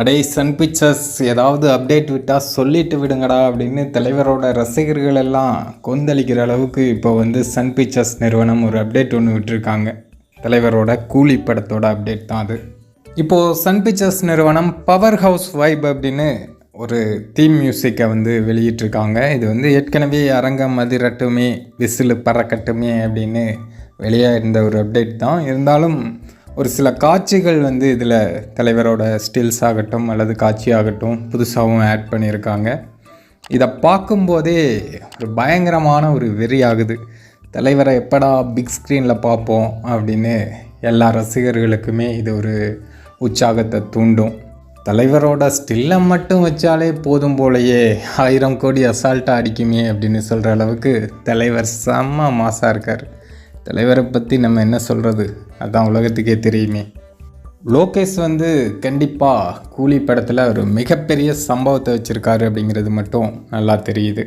அடே Sun pictures ஏதாவது update விட்டால் சொல்லிட்டு விடுங்கடா அப்படின்னு தலைவரோட ரசிகர்கள் எல்லாம் கொந்தளிக்கிற அளவுக்கு இப்போ வந்து சன் பிக்சர்ஸ் நிறுவனம் ஒரு அப்டேட் ஒன்று விட்டுருக்காங்க. தலைவரோட கூலி படத்தோட அப்டேட் தான் அது. இப்போது சன் பிக்சர்ஸ் நிறுவனம் பவர் ஹவுஸ் வைப் அப்படின்னு ஒரு தீம் மியூசிக்கை வந்து வெளியிட்டிருக்காங்க. இது வந்து ஏற்கனவே அரங்கம் மதிரட்டுமே விசிலு பறக்கட்டுமே அப்படின்னு வெளியாக இருந்த ஒரு அப்டேட் தான். இருந்தாலும் ஒரு சில காட்சிகள் வந்து இதில் தலைவரோட ஸ்டில்ஸ் ஆகட்டும் அல்லது காட்சி ஆகட்டும் புதுசாகவும் ஆட் பண்ணியிருக்காங்க. இதை பார்க்கும்போதே ஒரு பயங்கரமான ஒரு வெறி ஆகுது. தலைவரை எப்படா பிக் ஸ்க்ரீனில் பார்ப்போம் அப்படின்னு எல்லா ரசிகர்களுக்குமே இது ஒரு உற்சாகத்தை தூண்டும். தலைவரோட ஸ்டில்லை மட்டும் வச்சாலே போதும் போலையே ஆயிரம் கோடி அசால்ட்டாக அடிக்குமே அப்படின்னு சொல்கிற அளவுக்கு தலைவர் செம்ம மாசாக இருக்கார். தலைவரை பற்றி நம்ம என்ன சொல்கிறது அதுதான் உலகத்துக்கே தெரியுமே. லோகேஷ் வந்து கண்டிப்பாக கூலி படத்தில் ஒரு மிகப்பெரிய சம்பவத்தை வச்சுருக்காரு அப்படிங்கிறது மட்டும் நல்லா தெரியுது.